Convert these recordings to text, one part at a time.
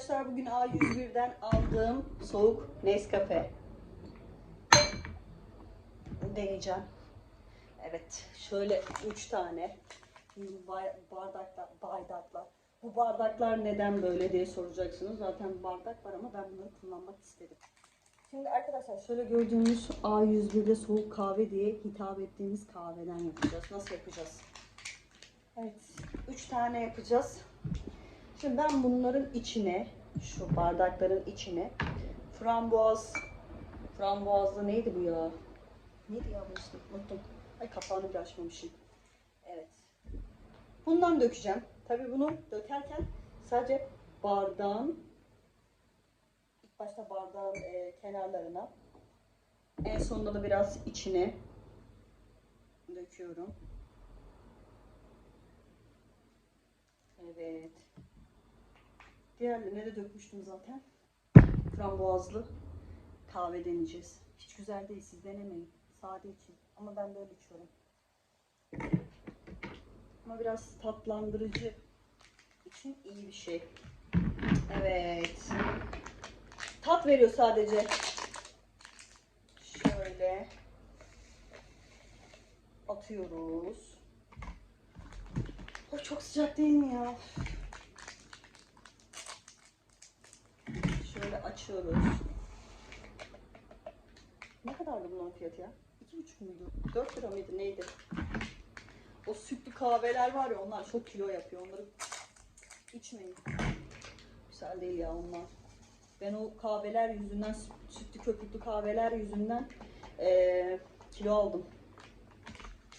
arkadaşlar bugün A101'den aldığım soğuk Nescafe deneyeceğim. Evet şöyle 3 tane ba- bardaklar, bardaklar. Bu bardaklar neden böyle diye soracaksınız. Zaten bardak var ama ben bunları kullanmak istedim. Şimdi arkadaşlar şöyle gördüğünüz A101'de soğuk kahve diye hitap ettiğimiz kahveden yapacağız. Nasıl yapacağız? Evet, 3 tane yapacağız. Şimdi ben bunların içine, şu bardakların içine frambuaz, frambuazlı neydi bu ya? Neydi ya bu ismi? Unuttum. Ay kapağını bile açmamışım. Evet. Bundan dökeceğim. Tabii bunu dökerken sadece bardağın ilk başta bardağın e, kenarlarına en sonunda da biraz içine döküyorum. Evet. Diğerlerine de dökmüştüm zaten. Frambuazlı kahve deneyeceğiz. Hiç güzel değil siz denemeyin. Sade için. Ama ben böyle içiyorum. Ama biraz tatlandırıcı için iyi bir şey. Evet. Tat veriyor sadece. Şöyle atıyoruz. O çok sıcak değil mi ya? Şöyle açıyoruz. Ne kadardı bunun fiyatı ya? İki buçuk muydu? Dört lira mıydı neydi? O sütlü kahveler var ya onlar çok kilo yapıyor. Onları içmeyin. Güzel değil ya onlar. Ben o kahveler yüzünden, sütlü köpüklü kahveler yüzünden eee, kilo aldım.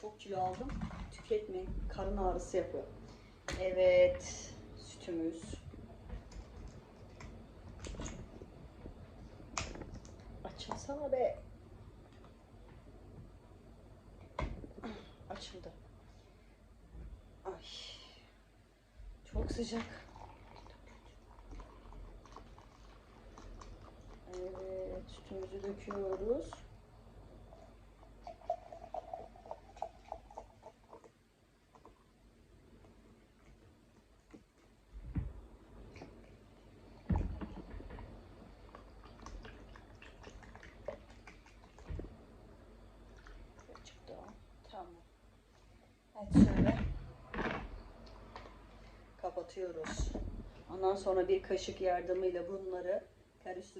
Çok kilo aldım. Tüketmeyin. Karın ağrısı yapıyor. Evet. Sütümüz. Açılsana be. Açıldı. Ay. Çok sıcak. Evet, sütümüzü döküyoruz. Evet şöyle kapatıyoruz. Ondan sonra bir kaşık yardımıyla bunları karıştırıp